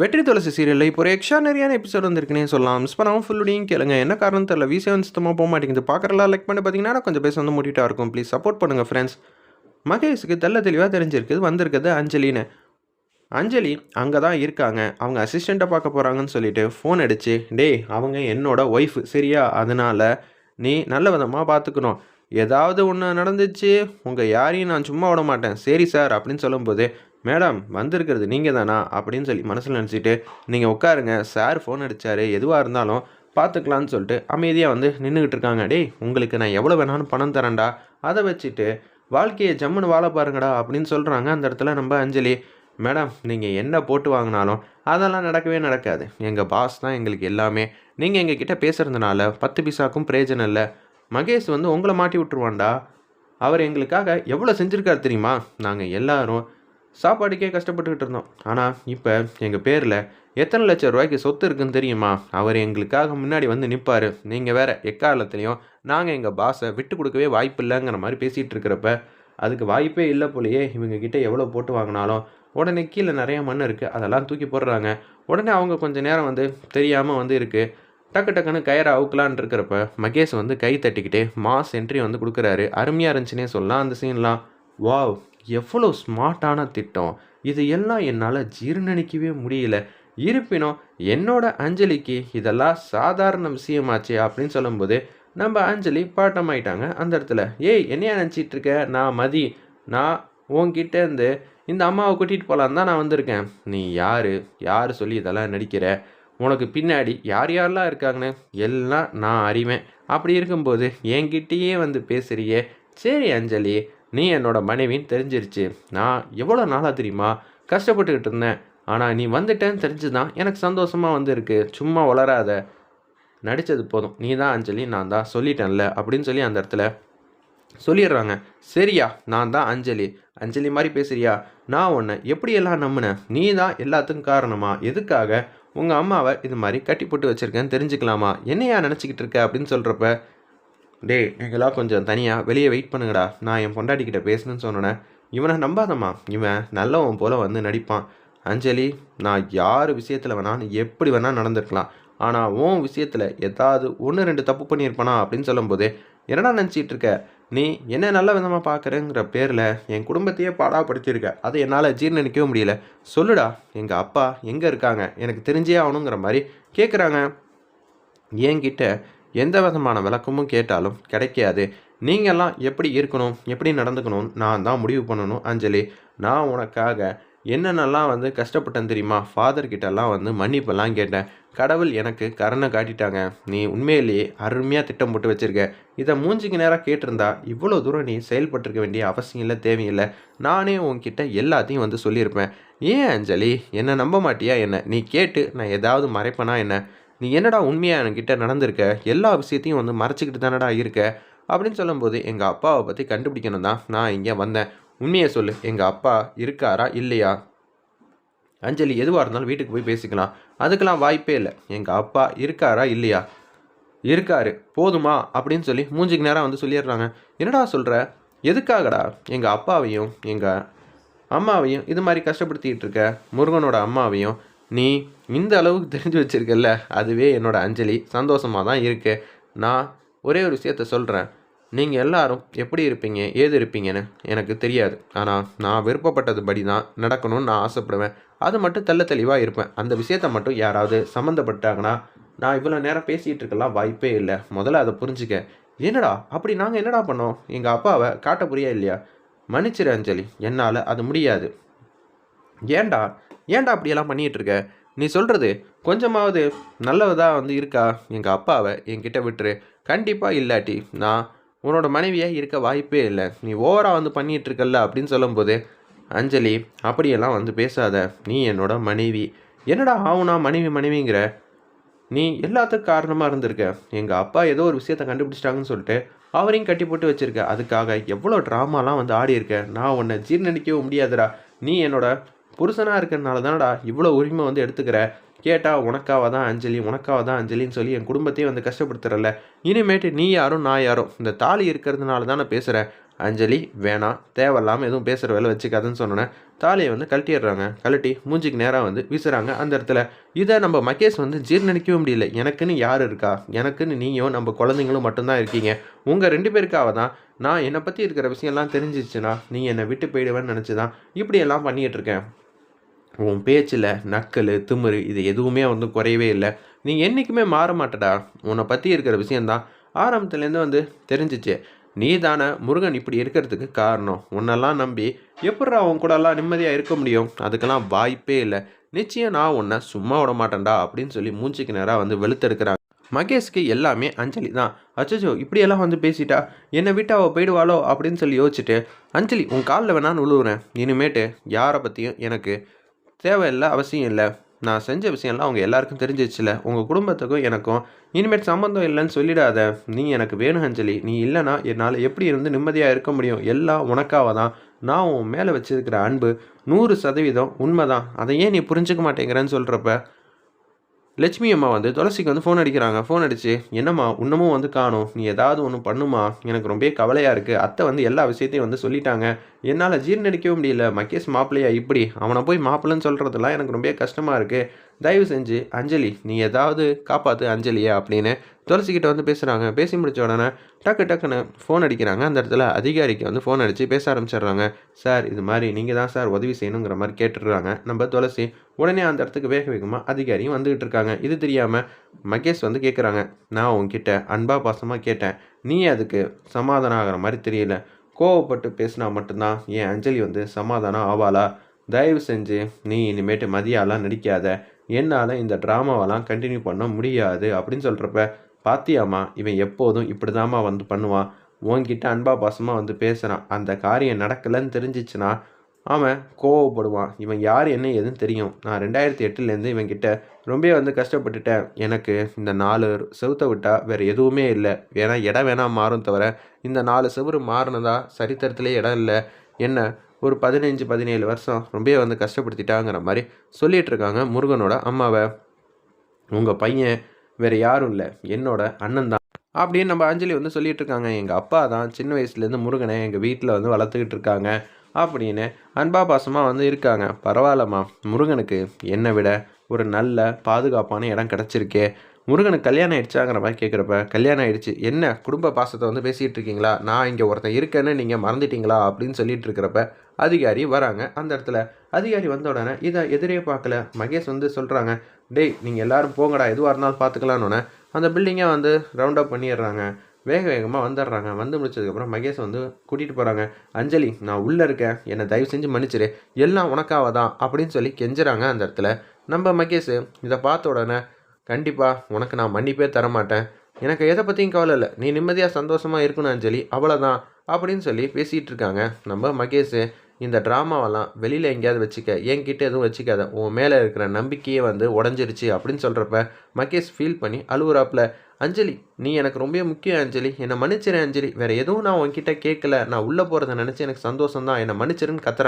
வெற்றி துளசி சீரியலில் இப்போ ஒரு எக்ஸ்ட்ரானரியான எபிசோட் வந்திருக்குனே சொல்லலாம். மிஸ் பண்ணாமல் ஃபுல்லுடையும் கேளுங்க. என்ன காரணம் தெரியல. வி வந்து சுத்தமாக போக மாட்டேங்குது. பார்க்குறலாம் லைக் பண்ணி பார்த்தீங்கன்னா கொஞ்சம் பேச வந்து மூட்டிட்டா இருக்கும். ப்ளீஸ் சப்போர்ட் பண்ணுங்கள் ஃப்ரெண்ட்ஸ் மகேஷுக்கு தெல்ல தெளிவாக தெரிஞ்சிருக்குது வந்திருக்குது அஞ்சலின்னு. அஞ்சலி அங்கே தான் இருக்காங்க. அவங்க அசிஸ்டண்ட்டை பார்க்க போகிறாங்கன்னு சொல்லிட்டு ஃபோன் அடிச்சு டேய் அவங்க என்னோட ஒய்ஃபு சரியா? அதனால் நீ நல்ல விதமாக பார்த்துக்கணும் ஏதாவது ஒன்று நடந்துச்சு உங்கள் யாரையும் நான் சும்மா விட மாட்டேன். சரி சார் அப்படின்னு சொல்லும்போது மேடம் வந்திருக்கிறது நீங்கள் தானா அப்படின்னு சொல்லி மனசில் நினச்சிட்டு நீங்கள் உட்காருங்க சார் ஃபோன் அடித்தார் எதுவாக இருந்தாலும் பார்த்துக்கலான்னு சொல்லிட்டு அமைதியாக வந்து நின்றுக்கிட்டு இருக்காங்க. டே உங்களுக்கு நான் எவ்வளோ வேணாலும் பணம் தரேன்டா. அதை வச்சுட்டு வாழ்க்கையை ஜம்முன்னு வாழ பாருங்கடா அப்படின்னு சொல்கிறாங்க அந்த இடத்துல நம்ம அஞ்சலி. மேடம் நீங்கள் என்ன போட்டு வாங்கினாலும் அதெல்லாம் நடக்கவே நடக்காது. எங்கள் பாஸ் தான் எங்களுக்கு எல்லாமே. நீங்கள் எங்கள் கிட்டே பேசுகிறதுனால பத்து பைசாக்கும் பிரயோஜனம் இல்லை. மகேஷ் வந்து உங்களை மாட்டி விட்டுருவான்டா. அவர் எங்களுக்காக எவ்வளோ செஞ்சுருக்காரு தெரியுமா? நாங்கள் எல்லாரும் சாப்பாடுக்கே கஷ்டப்பட்டுக்கிட்டு இருந்தோம். ஆனால் இப்போ எங்கள் பேரில் எத்தனை லட்சம் ரூபாய்க்கு சொத்து இருக்குன்னு தெரியுமா? அவர் எங்களுக்காக முன்னாடி வந்து நிற்பார் நீங்கள் வேற எக்காலத்துலேயும் நாங்கள் எங்கள் பாஸை விட்டு கொடுக்கவே வாய்ப்பு இல்லைங்கிற மாதிரி பேசிகிட்டு இருக்கிறப்ப அதுக்கு வாய்ப்பே இல்லை போலயே. இவங்க கிட்டே எவ்வளோ போட்டு வாங்கினாலும் உடனே கீழே நிறைய மண் இருக்குது அதெல்லாம் தூக்கி போடுறாங்க. உடனே அவங்க கொஞ்சம் நேரம் வந்து தெரியாமல் வந்து இருக்குது டக்கு டக்குன்னு கயிறை அவுக்கலான் இருக்கிறப்ப மகேஷ் வந்து கை தட்டிக்கிட்டே மாஸ் என்ட்ரி வந்து கொடுக்குறாரு. அருமையாக இருந்துச்சுன்னே சொல்லலாம் அந்த சீன்லாம் வாவ் எவ்வளோ ஸ்மார்ட்டான திட்டம்? இது எல்லாம் என்னால் ஜீர்ணிக்கவே முடியல. இருப்பினும் என்னோட அஞ்சலிக்கு இதெல்லாம் சாதாரண விஷயமாச்சு அப்படின்னு சொல்லும்போது நம்ம அஞ்சலி பாட்டமாயிட்டாங்க அந்த இடத்துல. ஏய் என்னையா நினச்சிட்டு இருக்க நான் மதி. நான் உன்கிட்ட இருந்து இந்த அம்மாவை கூட்டிகிட்டு போகலான்னு தான் நான் வந்திருக்கேன். நீ யார்? யார் சொல்லி இதெல்லாம் நடிக்கிற? உனக்கு பின்னாடி யார் யாரெல்லாம் இருக்காங்கன்னு எல்லாம் நான் அறிவேன். அப்படி இருக்கும்போது என்கிட்டயே வந்து பேசுறியே சரி அஞ்சலி நீ என்னோட மனைவின்னு தெரிஞ்சிருச்சு. நான் எவ்வளோ நாளாக தெரியுமா? கஷ்டப்பட்டுக்கிட்டு இருந்தேன். ஆனால் நீ வந்துட்டேன்னு தெரிஞ்சு தான் எனக்கு சந்தோஷமாக வந்திருக்கு. சும்மா வளராத. நடித்தது போதும். நீ தான் அஞ்சலி நான் தான் சொல்லிட்டேன்ல அப்படின்னு சொல்லி அந்த இடத்துல சொல்லிடுறாங்க. சரியா நான் தான் அஞ்சலி. அஞ்சலி மாதிரி பேசுறியா? நான் உன்னை எப்படியெல்லாம் நம்பினேன்? நீ தான் எல்லாத்துக்கும் காரணமா? எதுக்காக? உங்கள் அம்மாவை இது மாதிரி கட்டி போட்டு வச்சுருக்கேன்னு தெரிஞ்சுக்கலாமா? என்னையா நினச்சிக்கிட்டு இருக்க அப்படின்னு சொல்கிறப்ப டேய் எங்கெல்லாம் கொஞ்சம் தனியாக வெளியே வெயிட் பண்ணுங்கடா. நான் என் பொண்டாட்டிக்கிட்ட பேசணும்னு சொன்னேன். இவனை நம்பாதம்மா. இவன் நல்லவன் போல் வந்து நடிப்பான். அஞ்சலி நான் யார் விஷயத்தில் வேணாலும் எப்படி வேணால் நடந்திருக்கலாம். ஆனால் உன் விஷயத்தில் ஏதாவது ஒன்று ரெண்டு தப்பு பண்ணியிருப்பானா அப்படின்னு சொல்லும்போது என்னடா நினச்சிட்டு இருக்க? நீ என்ன நல்ல விதமாக பார்க்குறேங்கிற பேரில் என் குடும்பத்தையே பாடாப்படுத்தியிருக்க. அதை என்னால் ஜீர்ணிக்கவே முடியல. சொல்லுடா எங்கள் அப்பா எங்கே இருக்காங்க? எனக்கு தெரிஞ்சே ஆகணுங்கிற மாதிரி கேட்குறாங்க என்கிட்ட எந்த விதமான விளக்கமும் கேட்டாலும் கிடைக்காது. நீங்கள்லாம் எப்படி இருக்கணும் எப்படி நடந்துக்கணும் நான் தான் முடிவு பண்ணணும் அஞ்சலி. நான் உனக்காக என்னென்னலாம் வந்து கஷ்டப்பட்டேன் தெரியுமா? ஃபாதர்கிட்டலாம் வந்து மன்னிப்பெல்லாம் கேட்டேன். கடவுள் எனக்கு கருணை காட்டிட்டாங்க. நீ உண்மையிலேயே அருமையாக திட்டம் போட்டு வச்சுருக்க. இதை மூஞ்சிக்கு நேராக கேட்டிருந்தா இவ்வளோ தூரம் நீ செயல்பட்டிருக்க வேண்டிய அவசியம் இல்லை தேவையில்லை. நானே உன்கிட்ட எல்லாத்தையும் வந்து சொல்லியிருப்பேன். ஏன் அஞ்சலி? என்னை நம்ப மாட்டியா என்ன? நீ கேட்டு நான் ஏதாவது மறைப்பனா என்ன? நீ என்னடா உண்மையாக என்கிட்ட நடந்திருக்க? எல்லா விஷயத்தையும் வந்து மறைச்சிக்கிட்டு தானடா இருக்க? அப்படின்னு சொல்லும்போது எங்கள் அப்பாவை பற்றி கண்டுபிடிக்கணும் தான் நான் இங்கே வந்தேன். உண்மையை சொல்லு எங்கள் அப்பா இருக்காரா இல்லையா? அஞ்சலி எதுவாக இருந்தாலும் வீட்டுக்கு போய் பேசிக்கலாம். அதுக்கெல்லாம் வாய்ப்பே இல்லை. எங்கள் அப்பா இருக்காரா இல்லையா? இருக்காரு. போதுமா? அப்படின்னு சொல்லி மூஞ்சிக்கு நேரம் வந்து சொல்லிடுறாங்க. என்னடா சொல்கிற எதுக்காகடா எங்கள் அப்பாவையும் எங்கள் அம்மாவையும் இது மாதிரி கஷ்டப்படுத்திக்கிட்டு இருக்க? முருகனோட அம்மாவையும் நீ இந்த அளவுக்கு தெரிஞ்சு வச்சிருக்கல்ல? அதுவே என்னோட அஞ்சலி. சந்தோஷமாக தான் இருக்குது நான் ஒரே ஒரு விஷயத்த சொல்கிறேன் நீங்கள் எல்லாரும் எப்படி இருப்பீங்க? ஏது இருப்பீங்கன்னு எனக்கு தெரியாது. ஆனால் நான் விருப்பப்பட்டது படி தான் நடக்கணும்னு நான் ஆசைப்படுவேன். அது மட்டும் தெள்ள தெளிவாக இருப்பேன். அந்த விஷயத்த மட்டும் யாராவது சம்மந்தப்பட்டாங்கன்னா நான் இவ்வளோ நேரம் பேசிகிட்டு இருக்கலாம் வாய்ப்பே இல்லை. முதல்ல அதை புரிஞ்சுக்க. என்னடா? அப்படி நாங்கள் என்னடா பண்ணோம்? எங்கள் அப்பாவை காட்ட புரியா இல்லையா? மன்னிச்சிரு அஞ்சலி. என்னால் அது முடியாது. ஏன்டா? ஏன்டா அப்படியெல்லாம் பண்ணிகிட்டு இருக்க நீ சொல்கிறது கொஞ்சமாவது நல்லதாக வந்து இருக்கா? எங்கள் அப்பாவை என்கிட்ட விட்டுரு. கண்டிப்பாக இல்லாட்டி நான் உன்னோட மனைவியாக இருக்க வாய்ப்பே இல்லை. நீ ஓவராக வந்து பண்ணிகிட்டு இருக்கல்ல அப்படின்னு சொல்லும்போது அஞ்சலி அப்படியெல்லாம் வந்து பேசாத. நீ என்னோட மனைவி. என்னடா ஆகுனா மனைவி மனைவிங்கிற? நீ எல்லாத்துக்கும் காரணமாக இருந்திருக்க. எங்கள் அப்பா ஏதோ ஒரு விஷயத்தை கண்டுபிடிச்சிட்டாங்கன்னு சொல்லிட்டு அவரையும் கட்டி போட்டு வச்சுருக்க. அதுக்காக எவ்வளோ ட்ராமாலாம் வந்து ஆடி இருக்க நான் உன்னை ஜீர்ணிக்கவும் முடியாதுடா. நீ என்னோட புருஷனாக இருக்கிறனால தானடா இவ்வளோ உரிமை வந்து எடுத்துக்கிற? கேட்டால் உனக்காக தான் அஞ்சலி உனக்காக தான் அஞ்சலின்னு சொல்லி என் குடும்பத்தையும் வந்து கஷ்டப்படுத்துறல இனிமேட்டு நீ யாரும் நான் யாரும் இந்த தாலி இருக்கிறதுனால தான் நான் பேசுகிறேன் அஞ்சலி வேணாம் தேவையில்லாமல் எதுவும் பேசுகிற வேலை வச்சுக்காதுன்னு சொன்னோன்னே தாலியை வந்து கழட்டிடுறாங்க. கழட்டி மூஞ்சிக்கு நேராக வந்து வீசுகிறாங்க அந்த இடத்துல. இதை நம்ம மகேஷ் வந்து ஜீர்ணிக்கவே முடியல. எனக்குன்னு யார் இருக்கா? எனக்குன்னு நீயும் நம்ம குழந்தைங்களும் மட்டும்தான் இருக்கீங்க. உங்கள் ரெண்டு பேருக்காக தான் நான் என்னை பற்றி இருக்கிற விஷயம்லாம் தெரிஞ்சிச்சுன்னா நீ என்னை விட்டு போயிடுவேன்னு நினச்சி தான் இப்படியெல்லாம் பண்ணிகிட்ருக்கேன் உன் பேச்சில் நக்கல் திமிரு இது எதுவுமே வந்து குறையவே இல்லை. நீ என்றைக்குமே மாற மாட்டடா. உன்னை பற்றி இருக்கிற விஷயந்தான் ஆரம்பத்துலேருந்து வந்து தெரிஞ்சிச்சு. நீ தானே முருகன் இப்படி இருக்கிறதுக்கு காரணம். உன்னெல்லாம் நம்பி எப்பட்றா அவன் கூடலாம் நிம்மதியாக இருக்க முடியும்? அதுக்கெல்லாம் வாய்ப்பே இல்லை. நிச்சயம் நான் உன்னை சும்மா விட மாட்டேன்டா அப்படின்னு சொல்லி மூஞ்சிக்கு நேராக வந்து வெளுத்தெடுக்கிறாங்க. மகேஷ்க்கு எல்லாமே அஞ்சலி தான். அச்சோ இப்படியெல்லாம் வந்து பேசிட்டா? என்னை விட்டு அவள் போயிடுவாளோ அப்படின்னு சொல்லி யோசிச்சுட்டு அஞ்சலி உன் காலில் வேணான்னு உழுவுறேன். இனிமேட்டு யாரை பற்றியும் எனக்கு தேவையில்லை அவசியம் இல்லை. நான் செஞ்ச விஷயம்லாம் அவங்க எல்லாருக்கும் தெரிஞ்சிச்சுல உங்கள் குடும்பத்துக்கும் எனக்கும் இனிமேட் சம்மந்தம் இல்லைன்னு சொல்லிடாத. நீ எனக்கு வேணும் அஞ்சலி. நீ இல்லைனா என்னால் எப்படி இருந்து நிம்மதியாக இருக்க முடியும்? எல்லாம் உனக்காக தான். நான் உன் மேலே வச்சிருக்கிற அன்பு நூறு சதவீதம் உண்மை தான் அதை ஏன் நீ புரிஞ்சுக்க மாட்டேங்கிறேன்னு சொல்கிறப்ப லட்சுமி அம்மா வந்து துளசிக்கு வந்து ஃபோன் அடிக்கிறாங்க. ஃபோன் அடித்து என்னம்மா இன்னமும் வந்து காணும். நீ ஏதாவது ஒன்று பண்ணுமா? எனக்கு ரொம்ப கவலையாக இருக்குது அத்தை வந்து எல்லா விஷயத்தையும் வந்து சொல்லிட்டாங்க. என்னால் ஜீர்ணிக்கவே முடியல. மகேஷ் மாப்பிள்ளையா இப்படி? அவனை போய் மாப்பிள்ளைன்னு சொல்கிறதுலாம் எனக்கு ரொம்ப கஷ்டமாக இருக்குது தயவு செஞ்சு அஞ்சலி நீ ஏதாவது காப்பாற்று அஞ்சலியா அப்படின்னு துளசிக்கிட்ட வந்து பேசுகிறாங்க பேசி முடிச்ச உடனே டக்கு டக்குன்னு ஃபோன் அடிக்கிறாங்க. அந்த இடத்துல அதிகாரிக்கு வந்து ஃபோன் அடித்து பேச ஆரம்பிச்சிடுறாங்க. சார் இது மாதிரி நீங்கள் தான் சார் உதவி செய்யணுங்கிற மாதிரி கேட்டுடுறாங்க. நம்ம துளசி உடனே அந்த இடத்துக்கு வேக வேகமாக அதிகாரியும் வந்துகிட்டு இருக்காங்க. இது தெரியாமல் மகேஷ் வந்து கேட்குறாங்க நான் உங்ககிட்ட அன்பா பாசமாக கேட்டேன். நீ அதுக்கு சமாதானம் ஆகிற மாதிரி தெரியல. கோவப்பட்டு பேசினா மட்டும்தான் என் அஞ்சலி வந்து சமாதானம் ஆவாளா? தயவு செஞ்சு நீ இனிமேட்டு மதியாலாம் நடிக்காத. என்னால் இந்த ட்ராமாவெல்லாம் கண்டினியூ பண்ண முடியாது அப்படின்னு சொல்கிறப்ப பாத்தியாம்மா இவன் எப்போதும் இப்படி வந்து பண்ணுவான். உன்கிட்ட அன்பா பாசமாக வந்து பேசுகிறான் அந்த காரியம் நடக்கலைன்னு தெரிஞ்சிச்சுன்னா அவன் கோவப்படுவான். இவன் யார் என்ன எதுன்னு தெரியும். நான் ரெண்டாயிரத்தி எட்டுலேருந்து இவன்கிட்ட ரொம்ப வந்து கஷ்டப்பட்டுட்டேன். எனக்கு இந்த நாலு செவுத்தை விட்டால் வேறு எதுவுமே இல்லை. ஏன்னா இடம் வேணால் மாறும் தவிர இந்த நாலு செவரு மாறினதா சரித்திரத்திலே இடம் இல்லை. என்ன ஒரு பதினஞ்சு பதினேழு வருஷம் ரொம்ப வந்து கஷ்டப்படுத்திட்டாங்கிற மாதிரி சொல்லிகிட்டு இருக்காங்க முருகனோட அம்மாவை. உங்கள் பையன் வேறு யாரும் இல்லை. என்னோட அண்ணன் தான். அப்படின்னு நம்ம அஞ்சலி வந்து சொல்லிகிட்டு இருக்காங்க. எங்கள் அப்பா தான் சின்ன வயசுலேருந்து முருகனை எங்கள் வீட்டில் வந்து வளர்த்துக்கிட்டு இருக்காங்க. அப்படின்னு அன்பா பாசமாக வந்து இருக்காங்க. பரவாயில்லம்மா. முருகனுக்கு என்னை விட ஒரு நல்ல பாதுகாப்பான இடம் கிடச்சிருக்கே. முருகனுக்கு கல்யாணம் ஆயிடுச்சாங்கிற மாதிரி கேட்குறப்ப கல்யாணம் ஆயிடுச்சு. என்ன? குடும்ப பாசத்தை வந்து பேசிகிட்டு இருக்கீங்களா? நான் இங்கே ஒருத்தன் இருக்கேன்னு நீங்கள் மறந்துட்டீங்களா? அப்படின்னு சொல்லிட்டு இருக்கிறப்ப அதிகாரி வராங்க. அந்த இடத்துல அதிகாரி வந்த உடனே இதை எதிரே பார்க்கல. மகேஷ் வந்து சொல்கிறாங்க டேய் நீங்கள் எல்லோரும் போங்கடா. எதுவாக இருந்தாலும் பார்த்துக்கலான்னு அந்த பில்டிங்கை வந்து ரவுண்ட் அப் பண்ணிடுறாங்க. வேக வேகமாக வந்துடுறாங்க. வந்து முடிச்சதுக்கப்புறம் மகேஷ் வந்து கூட்டிகிட்டு போகிறாங்க அஞ்சலி நான் உள்ளே இருக்கேன். என்னை தயவு செஞ்சு மன்னிச்சிரு. எல்லாம் உனக்காக தான் அப்படின்னு சொல்லி கெஞ்சுறாங்க அந்த இடத்துல. நம்ம மகேஷ் இதை பார்த்த உடனே கண்டிப்பாக உனக்கு நான் மன்னிப்பே தரமாட்டேன். எனக்கு எதை பற்றியும் கவலை இல்லை. நீ நிம்மதியாக சந்தோஷமாக இருக்கணும் அஞ்சலி. அவ்வளோதான் அப்படின்னு சொல்லி பேசிகிட்டு இருக்காங்க. நம்ம மகேஷ் இந்த ட்ராமாவெல்லாம் வெளியில் எங்கேயாவது வச்சுக்க. என்கிட்ட எதுவும் வச்சுக்காத. உன் மேலே இருக்கிற நம்பிக்கையே வந்து உடஞ்சிருச்சு அப்படின்னு சொல்கிறப்ப மகேஷ் ஃபீல் பண்ணி அழுகுறாப்பில். அஞ்சலி நீ எனக்கு ரொம்ப முக்கியம் அஞ்சலி. என்னை மன்னிச்சிரு அஞ்சலி. வேறு எதுவும் நான் உன்கிட்ட கேட்கல நான் உள்ளே போகிறத நினச்சி எனக்கு சந்தோஷம் தான் என்னை மன்னிச்சிருன்னு கத்துறேன்